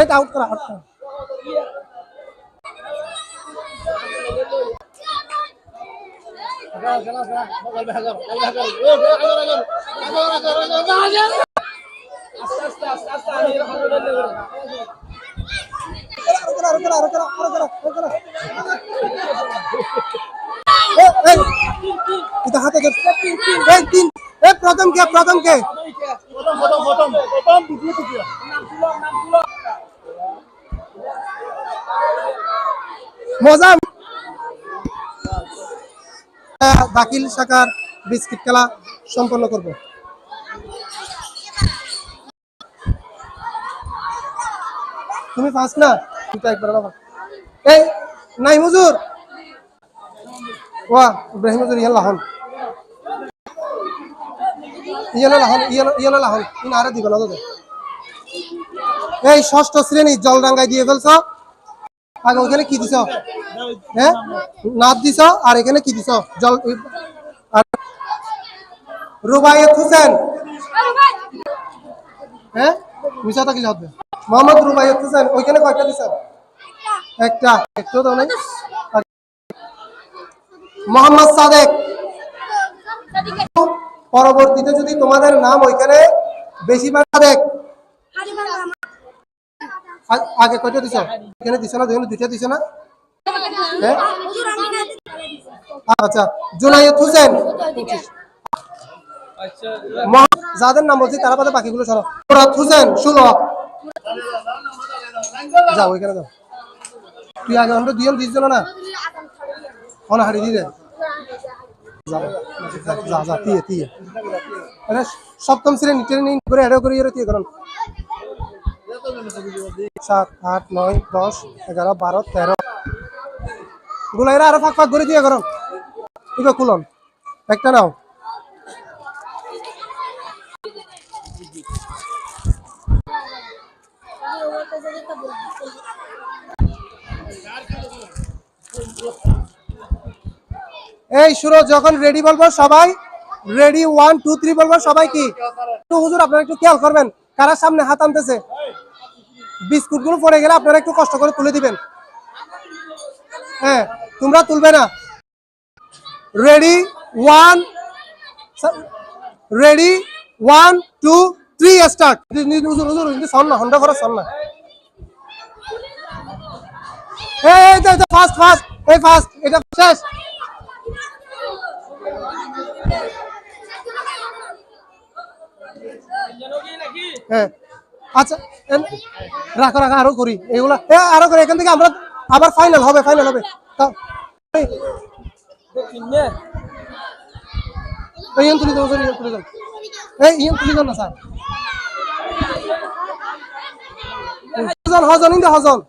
এটা আউট করা আউট করা আরও করা, আরও করা, আরও করা, আরও মজা। শাখার বিস্কিট খেলা সম্পন্ন করব। তুমি ফার্স্ট না? একবার আলাদা। এই, নাই হুজুর। ওয়া, ইব্রাহিম হুজুর ইয়াল্লা হন ইয়ালো লাহন, ইয়ালো ইয়ালো লাহন। ইন আরে এই, ষষ্ঠ শ্রেণি জল রাঙ্গায় দিয়ে ফেলছ। আগে ওখানে কি দিছ? হ্যাঁ? নাদ দিছ? আর এখানে কি দিছ? জল আর রুবাইয়ত হোসেন। হ্যাঁ? মিশা থাকলে হবে মোহাম্মদ রুবাইয়ত হোসেন, ওইখানে কয়টা দিছ? একটা। একটু তো নাই। মোহাম্মদ সাদেক। পরবর্তীতে যদি তোমাদের নাম ওইখানে বেশিরভাগ সাদেক আগে কয়টা দিছ? এখানে দিছ না যেখানে দুইটা দিছ না? আচ্ছা জুনাইদ হোসেন। যাদের নাম বলছি তারা বাদে বাকিগুলো সরো মুরাদ হোসেন ষোলো। যাও ওইখানে যাও। তুই আগে আমরা দুজন দিস না? অনাহারি দিয়ে দে যা যা, যা যা দিয়ে দিয়ে সপ্তম শ্রেণি ট্রেনিং করে এডো করে এরো দিয়ে করুন। সাত, আট, নয়, দশ, এগারো, বারো, তেরো। গুলাইরা আরও ফাঁক ফাঁক করে দিয়ে ঠিক আছে খুলন একটা নাও। এই শুরু যখন রেডি বলব সবাই রেডি ওয়ান টু থ্রি বলব সবাই কি? হুজুর, আপনারা একটু খেয়াল করবেন, কারা সামনে হাত আনতেছে? বিস্কুটগুলো পড়ে গেলে আপনারা একটু কষ্ট করে তুলে দিবেন। হ্যাঁ তোমরা তুলবে না। Ready one ready one two three start সন না হন্ডা করে সন না। ফার্স্ট ফার্স্ট এই ফার্স্ট এটা শেষ। হ্যাঁ আচ্ছা। রাখো রাখো, আরও করি। এগুলা আরও করি। এখান থেকে আমরা আবার ফাইনাল হবে ফাইনাল হবে। স্যার। হজন হজন হজন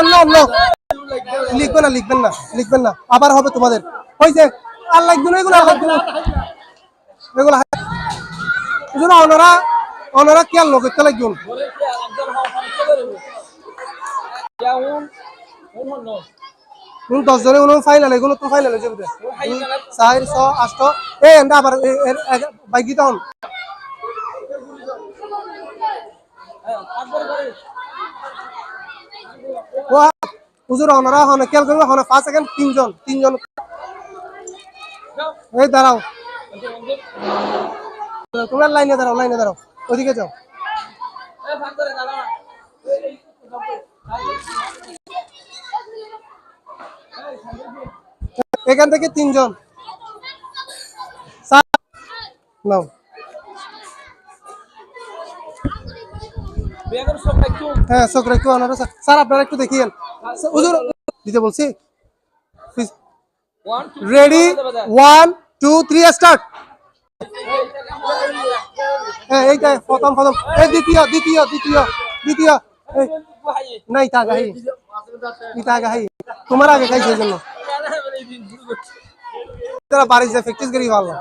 আল্লাহ। লিখবেন না লিখবেন না লিখবেন না। আবার হবে তোমাদের। ওই যে আর লাগবে না। এগুলো আর এগুলো ওনারা ওনারা কি আর লোক করতে লাগবে উন দশ তো ছ আবার হুজুর, ওনারা হনে খেয়াল করবে পাঁচ সেকেন্ড তিনজন তিনজন। এই দাঁড়াও। লাইনে দাঁড়াও লাইনে দাঁড়াও যাও। এখান থেকে তিনজন। নাও। হ্যাঁ চোখরা একটু আনারো স্যার স্যার আপনারা একটু দেখিয়েন স্যার, হুজুর দিতে বলছি। Ready one two three start হ্যাঁ এইটা প্রথম প্রথম। এই দ্বিতীয় দ্বিতীয় দ্বিতীয় দ্বিতীয়। এই, নাই তা গাহি ইতা গাহি তোমার আগে খাই সেই জন্য। তারা বাড়ি যায় প্র্যাকটিস করি ভালো।